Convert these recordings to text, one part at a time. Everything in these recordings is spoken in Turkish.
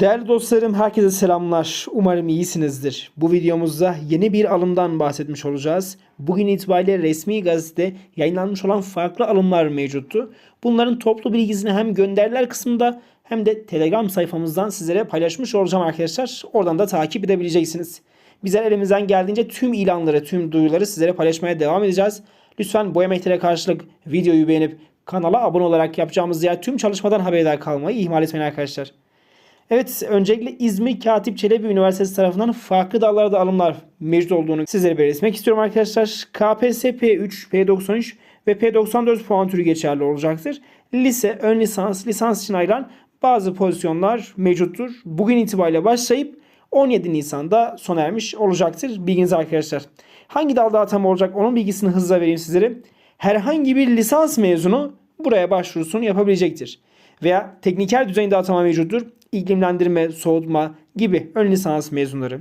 Değerli dostlarım herkese selamlar. Umarım iyisinizdir. Bu videomuzda yeni bir alımdan bahsetmiş olacağız. Bugün itibariyle resmi gazete yayınlanmış olan farklı alımlar mevcuttu. Bunların toplu bilgisini hem gönderiler kısmında hem de Telegram sayfamızdan sizlere paylaşmış olacağım arkadaşlar. Oradan da takip edebileceksiniz. Bizler elimizden geldiğince tüm ilanları, tüm duyuruları sizlere paylaşmaya devam edeceğiz. Lütfen bu emeklere karşılık videoyu beğenip kanala abone olarak yapacağımız diğer tüm çalışmadan haberdar kalmayı ihmal etmeyin arkadaşlar. Evet, öncelikle İzmir Katip Çelebi Üniversitesi tarafından farklı dallarda alımlar mevcut olduğunu sizlere belirtmek istiyorum arkadaşlar. KPSS P3, P93 ve P94 puan türü geçerli olacaktır. Lise, ön lisans, lisans için ayrılan bazı pozisyonlar mevcuttur. Bugün itibariyle başlayıp 17 Nisan'da sona ermiş olacaktır. Bilginiz arkadaşlar. Hangi dalda atama olacak onun bilgisini hızla vereyim sizlere. Herhangi bir lisans mezunu buraya başvurusunu yapabilecektir. Veya tekniker düzeyinde atama mevcuttur. İklimlendirme, soğutma gibi ön lisans mezunları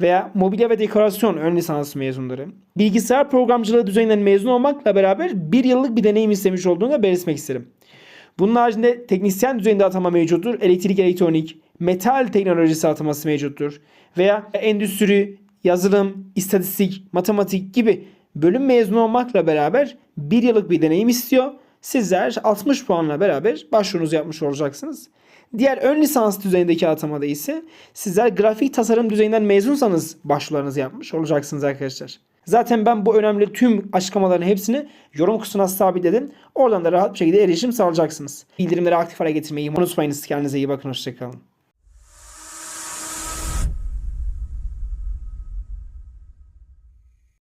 veya mobilya ve dekorasyon ön lisans mezunları bilgisayar programcılığı düzeyinden mezun olmakla beraber bir yıllık bir deneyim istemiş olduğunu da belirtmek isterim. Bunun haricinde teknisyen düzeyinde atama mevcuttur. Elektrik, elektronik, metal teknolojisi ataması mevcuttur. Veya endüstri, yazılım, istatistik, matematik gibi bölüm mezunu olmakla beraber bir yıllık bir deneyim istiyor. Sizler 60 puanla beraber başvurunuzu yapmış olacaksınız. Diğer ön lisans düzeyindeki atamada ise sizler grafik tasarım düzeyinden mezunsanız başvurularınızı yapmış olacaksınız arkadaşlar. Zaten ben bu önemli tüm açıklamaların hepsini yorum kutusuna sabitledim. Oradan da rahat bir şekilde erişim sağlayacaksınız. Bildirimleri aktif hale getirmeyi unutmayınız. Kendinize iyi bakın. Hoşçakalın.